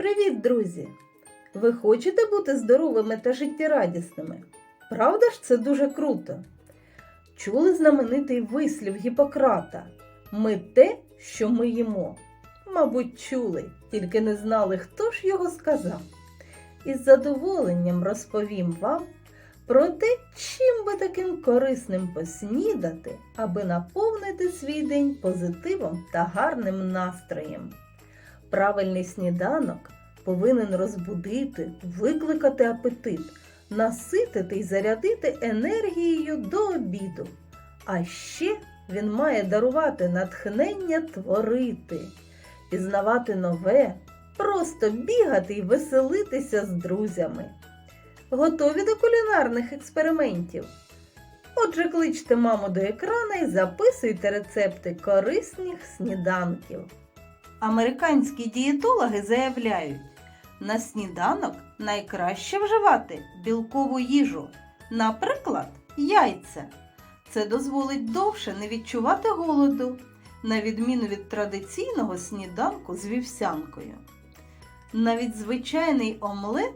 Привіт, друзі! Ви хочете бути здоровими та життєрадісними? Правда ж це дуже круто? Чули знаменитий вислів Гіппократа Ми те, що ми їмо. Мабуть, чули, тільки не знали, хто ж його сказав. Із задоволенням розповім вам про те, чим би таким корисним поснідати, аби наповнити свій день позитивом та гарним настроєм. Правильний сніданок повинен розбудити, викликати апетит, наситити й зарядити енергією до обіду. А ще він має дарувати натхнення творити, пізнавати нове, просто бігати й веселитися з друзями. Готові до кулінарних експериментів? Отже, кличте маму до екрана і записуйте рецепти корисних сніданків. Американські дієтологи заявляють, на сніданок найкраще вживати білкову їжу, наприклад, яйця. Це дозволить довше не відчувати голоду, на відміну від традиційного сніданку з вівсянкою. Навіть звичайний омлет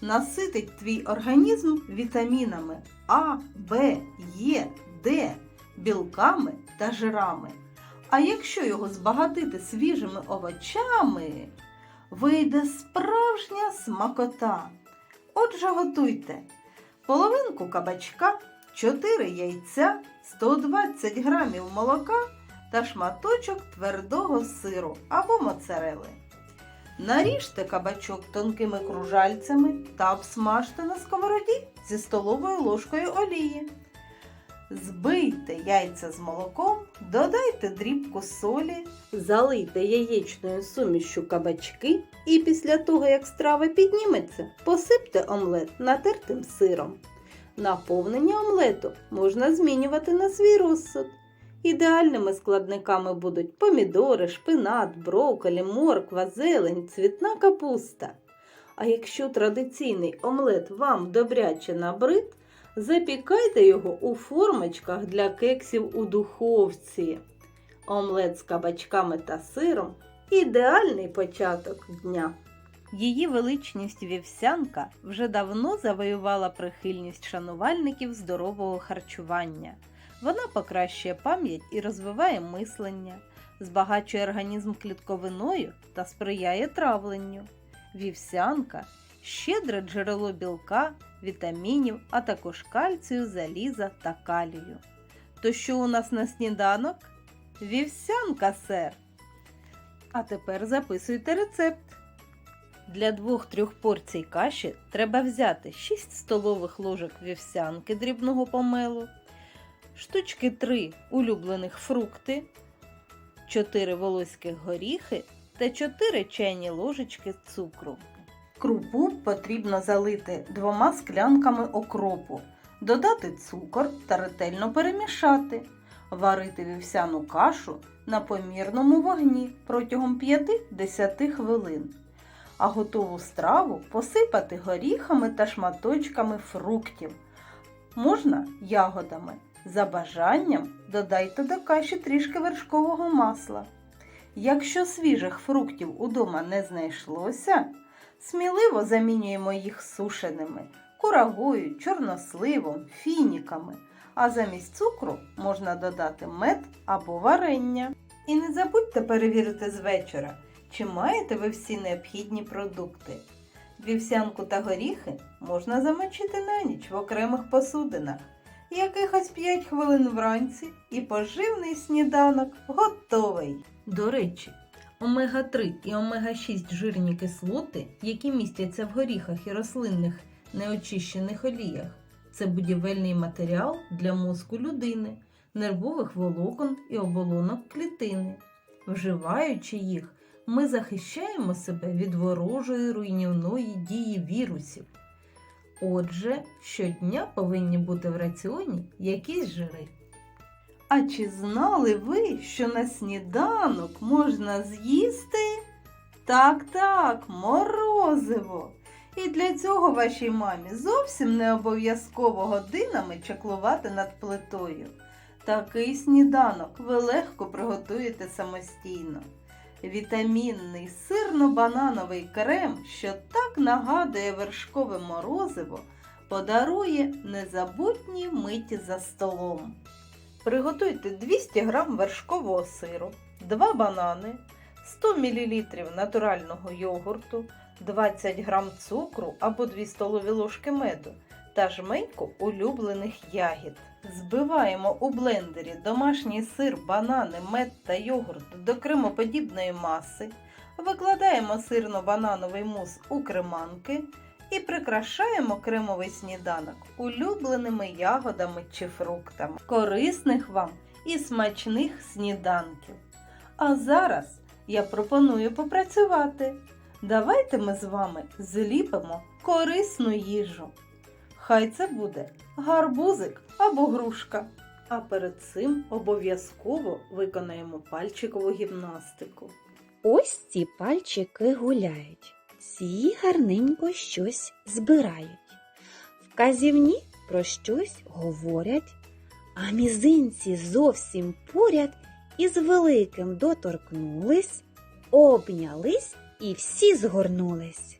наситить твій організм вітамінами А, Б, Е, Д, білками та жирами. А якщо його збагатити свіжими овочами, вийде справжня смакота. Отже, готуйте половинку кабачка, 4 яйця, 120 грамів молока та шматочок твердого сиру або моцарели. Наріжте кабачок тонкими кружальцями та обсмажте на сковороді зі столовою ложкою олії. Збийте яйця з молоком, додайте дрібку солі, залийте яєчною сумішю кабачки і після того, як страва підніметься, посипте омлет натертим сиром. Наповнення омлету можна змінювати на свій розсуд. Ідеальними складниками будуть помідори, шпинат, брокколі, морква, зелень, цвітна капуста. А якщо традиційний омлет вам добряче набрид, запікайте його у формочках для кексів у духовці. Омлет з кабачками та сиром ідеальний початок дня. Її величність вівсянка вже давно завоювала прихильність шанувальників здорового харчування. Вона покращує пам'ять і розвиває мислення, збагачує організм клітковиною та сприяє травленню. Вівсянка щедре джерело білка, вітамінів, а також кальцію, заліза та калію. То що у нас на сніданок? Вівсянка, сер. А тепер записуйте рецепт. Для 2-3 порцій каші треба взяти 6 столових ложок вівсянки дрібного помелу, штучки 3 улюблених фрукти, 4 волоських горіхи та 4 чайні ложечки цукру. Крупу потрібно залити двома склянками окропу, додати цукор та ретельно перемішати, варити вівсяну кашу на помірному вогні протягом 5-10 хвилин. А готову страву посипати горіхами та шматочками фруктів. Можна ягодами. За бажанням додайте до каші трішки вершкового масла. Якщо свіжих фруктів удома не знайшлося, сміливо замінюємо їх сушеними, курагою, чорносливом, фініками, а замість цукру можна додати мед або варення. І не забудьте перевірити з вечора, чи маєте ви всі необхідні продукти. Вівсянку та горіхи можна замочити на ніч в окремих посудинах. Якихось 5 хвилин вранці і поживний сніданок готовий. До речі, омега-3 і омега-6 жирні кислоти, які містяться в горіхах і рослинних неочищених оліях, це будівельний матеріал для мозку людини, нервових волокон і оболонок клітини. Вживаючи їх, ми захищаємо себе від ворожої руйнівної дії вірусів. Отже, щодня повинні бути в раціоні якісь жири. А чи знали ви, що на сніданок можна з'їсти? Так, так, морозиво. І для цього вашій мамі зовсім не обов'язково годинами чаклувати над плитою. Такий сніданок ви легко приготуєте самостійно. Вітамінний сирно-банановий крем, що так нагадує вершкове морозиво, подарує незабутні миті за столом. Приготуйте 200 г вершкового сиру, 2 банани, 100 мл натурального йогурту, 20 г цукру або 2 столові ложки меду та жменьку улюблених ягід. Збиваємо у блендері домашній сир, банани, мед та йогурт до кремоподібної маси, викладаємо сирно-банановий мус у креманки і прикрашаємо кремовий сніданок улюбленими ягодами чи фруктами. Корисних вам і смачних сніданків. А зараз я пропоную попрацювати. Давайте ми з вами зліпимо корисну їжу. Хай це буде гарбузик або грушка. А перед цим обов'язково виконаємо пальчикову гімнастику. Ось ці пальчики гуляють, ці гарненько щось збирають. Вказівні про щось говорять, а мізинці зовсім поряд із великим доторкнулись, обнялись і всі згорнулись.